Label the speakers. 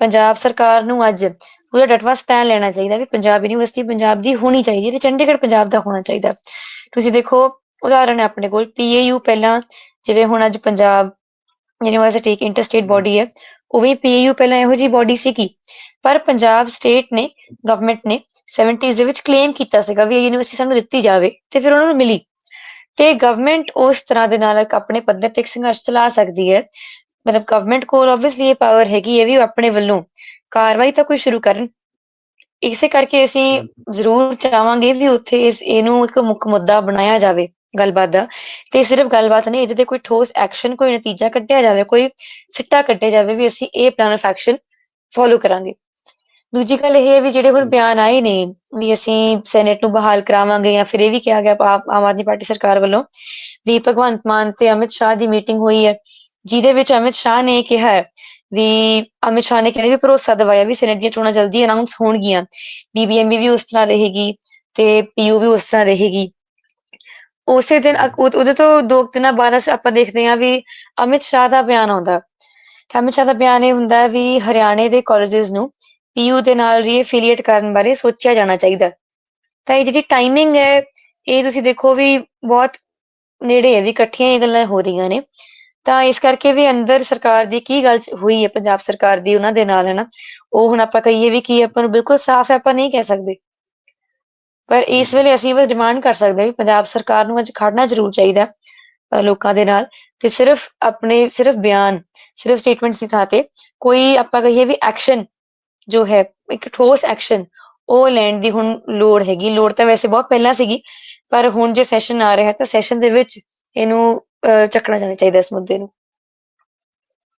Speaker 1: ਪੰਜਾਬ ਸਰਕਾਰ ਨੂੰ ਅੱਜ ਪੂਰਾ ਡਟਵਾ ਸਟੈਂਡ ਲੈਣਾ ਚਾਹੀਦਾ ਵੀ ਪੰਜਾਬ ਯੂਨੀਵਰਸਿਟੀ ਪੰਜਾਬ ਦੀ ਹੋਣੀ ਚਾਹੀਦੀ ਹੈ ਤੇ ਚੰਡੀਗੜ੍ਹ ਪੰਜਾਬ ਦਾ ਹੋਣਾ ਚਾਹੀਦਾ ਤੁਸੀਂ ਦੇਖੋ ਉਦਾਹਰਣ ਹੈ ਆਪਣੇ ਕੋਲ ਪੀਏਯੂ ਪਹਿਲਾਂ ਜਿਵੇਂ ਹੁਣ ਅੱਜ ਪੰਜਾਬ ਯੂਨੀਵਰਸਿਟੀ ਇੱਕ ਇੰਟਰਸਟੇਟ ਬੋਡੀ ਹੈ, ਉਹ ਵੀ ਪੀਏਯੂ ਪਹਿਲਾਂ ਇਹੋ ਜੀ ਬੋਡੀ ਸੀਗੀ। ਪਰ ਪੰਜਾਬ ਸਟੇਟ ਨੇ ਗਵਰਨਮੈਂਟ ਨੇ 70s ਦੇ ਵਿੱਚ ਕਲੇਮ ਕੀਤਾ ਸੀਗਾ ਵੀ ਇਹ ਯੂਨੀਵਰਸਿਟੀ ਸਾਨੂੰ ਦਿੱਤੀ ਜਾਵੇ ਤੇ ਫਿਰ ਉਹਨਾਂ ਨੂੰ ਮਿਲੀ। ਤੇ ਗਵਰਨਮੈਂਟ ਉਸ ਤਰ੍ਹਾਂ ਦੇ ਨਾਲ ਆਪਣੇ ਪੱਧਰ ਤੇ ਸੰਘਰਸ਼ ਚਲਾ ਸਕਦੀ ਹੈ ਮਤਲਬ ਗਵਰਨਮੈਂਟ ਕੋਲ ਆਬਵੀਅਸਲੀ ਇਹ ਪਾਵਰ ਹੈਗੀ ਹੈ ਵੀ ਉਹ ਆਪਣੇ ਵੱਲੋਂ ਕਾਰਵਾਈ ਤਾਂ ਕੋਈ ਸ਼ੁਰੂ ਕਰਨ। ਇਸੇ ਕਰਕੇ ਅਸੀਂ ਜ਼ਰੂਰ ਚਾਹਾਂਗੇ ਵੀ ਉੱਥੇ ਇਸ ਇਹਨੂੰ ਇੱਕ ਮੁੱਖ ਮੁੱਦਾ ਬਣਾਇਆ ਜਾਵੇ ਗੱਲਬਾਤ ਦਾ। ਤੇ ਸਿਰਫ ਗੱਲਬਾਤ ਨਹੀਂ ਇਹਦੇ ਤੇ ਕੋਈ ਠੋਸ ਐਕਸ਼ਨ ਕੋਈ ਨਤੀਜਾ ਕੱਢਿਆ ਜਾਵੇ ਕੋਈ ਸਿੱਟਾ ਕੱਢਿਆ ਜਾਵੇ ਵੀ ਅਸੀਂ ਇਹ ਪਲਾਨ ਆਫ ਐਕਸ਼ਨ ਫੋਲੋ ਕਰਾਂਗੇ। ਦੂਜੀ ਗੱਲ ਇਹ ਹੈ ਵੀ ਜਿਹੜੇ ਹੁਣ ਬਿਆਨ ਆਏ ਨੇ ਵੀ ਅਸੀਂ ਸੈਨੇਟ ਨੂੰ ਬਹਾਲ ਕਰਾਵਾਂਗੇ ਜਾਂ ਫਿਰ ਇਹ ਵੀ ਕਿਹਾ ਗਿਆ ਆਮ ਆਦਮੀ ਪਾਰਟੀ ਸਰਕਾਰ ਵੱਲੋਂ ਵੀ ਭਗਵੰਤ ਮਾਨ ਤੇ ਅਮਿਤ ਸ਼ਾਹ ਦੀ ਮੀਟਿੰਗ ਹੋਈ ਹੈ। ਜਿਹਦੇ ਵਿੱਚ ਅਮਿਤ ਸ਼ਾਹ ਨੇ ਕਿਹਾ ਵੀ ਅਮਿਤ ਸ਼ਾਹ ਨੇ ਕਹਿੰਦੇ ਵੀ ਭਰੋਸਾ ਦਿਵਾਇਆ ਵੀ ਸੈਨੇਟ ਦੀਆਂ ਚੋਣਾਂ ਜਲਦੀ ਅਨਾਉਂਸ ਹੋਣਗੀਆਂ। ਬੀਬੀਐਮਬੀ ਵੀ ਉਸ ਤਰ੍ਹਾਂ ਰਹੇਗੀ ਤੇ ਪੀਯੂ ਵੀ ਉਸ ਤਰ੍ਹਾਂ ਰਹੇਗੀ। ਉਸੇ ਦਿਨ ਉਹਦੇ ਤੋਂ ਦੋ ਦਿਨਾਂ ਬਾਅਦ ਆਪਾਂ ਦੇਖਦੇ ਹਾਂ ਵੀ ਅਮਿਤ ਸ਼ਾਹ ਦਾ ਬਿਆਨ ਆਉਂਦਾ। ਤਾਂ ਅਮਿਤ ਸ਼ਾਹ ਦਾ ਬਿਆਨ ਇਹ ਹੁੰਦਾ ਵੀ ਹਰਿਆਣੇ ਦੇ ਕਾਲਜਸ ਨੂੰ ਪੀਯੂ ਦੇ ਨਾਲ ਰੀਐਫੀਲੀਏਟ ਕਰਨ ਬਾਰੇ ਸੋਚਿਆ ਜਾਣਾ ਚਾਹੀਦਾ। ਤਾਂ ਇਹ ਜਿਹੜੀ ਟਾਈਮਿੰਗ ਹੈ, ਇਹ ਤੁਸੀਂ ਦੇਖੋ ਵੀ ਬਹੁਤ ਨੇੜੇ ਹੈ, ਵੀ ਇਕੱਠੀਆਂ ਇਹ ਗੱਲਾਂ ਹੋ ਰਹੀਆਂ ਨੇ। ਤਾਂ ਇਸ ਕਰਕੇ ਵੀ ਅੰਦਰ ਸਰਕਾਰ ਦੀ ਕੀ ਗੱਲ ਹੋਈ ਹੈ, ਪੰਜਾਬ ਸਰਕਾਰ ਦੀ ਉਹਨਾਂ ਦੇ ਨਾਲ ਹੈ ਨਾ ਉਹ ਹੁਣ ਆਪਾਂ ਕਹੀਏ ਵੀ ਕੀ ਆਪਾਂ ਨੂੰ ਬਿਲਕੁਲ ਸਾਫ਼ ਹੈ, ਆਪਾਂ ਨਹੀਂ ਕਹਿ ਸਕਦੇ। ਪਰ ਇਸ ਵੇਲੇ ਅਸੀਂ ਬਸ ਡਿਮਾਂਡ ਕਰ ਸਕਦੇ ਵੀ ਪੰਜਾਬ ਸਰਕਾਰ ਨੂੰ ਅੱਜ ਖੜਨਾ ਜ਼ਰੂਰ ਚਾਹੀਦਾ ਲੋਕਾਂ ਦੇ ਨਾਲ। ਤੇ ਸਿਰਫ ਆਪਣੇ, ਸਿਰਫ ਬਿਆਨ, ਸਿਰਫ ਸਟੇਟਮੈਂਟਸ ਦੀ ਥਾਂ ਤੇ ਕੋਈ ਆਪਾਂ ਕਹੀਏ ਵੀ ਐਕਸ਼ਨ ਜੋ ਹੈ, ਇੱਕ ਠੋਸ ਐਕਸ਼ਨ ਉਹ ਲੈਣ ਦੀ ਹੁਣ ਲੋੜ ਹੈਗੀ। ਲੋੜ ਤਾਂ ਵੈਸੇ ਬਹੁਤ ਪਹਿਲਾਂ ਸੀਗੀ, ਪਰ ਹੁਣ ਜੇ ਸੈਸ਼ਨ ਆ ਰਿਹਾ ਤਾਂ ਸੈਸ਼ਨ ਦੇ ਵਿੱਚ ਇਹਨੂੰ ਚੱਕਣਾ ਜਾਣਾ ਚਾਹੀਦਾ ਇਸ ਮੁੱਦੇ ਨੂੰ।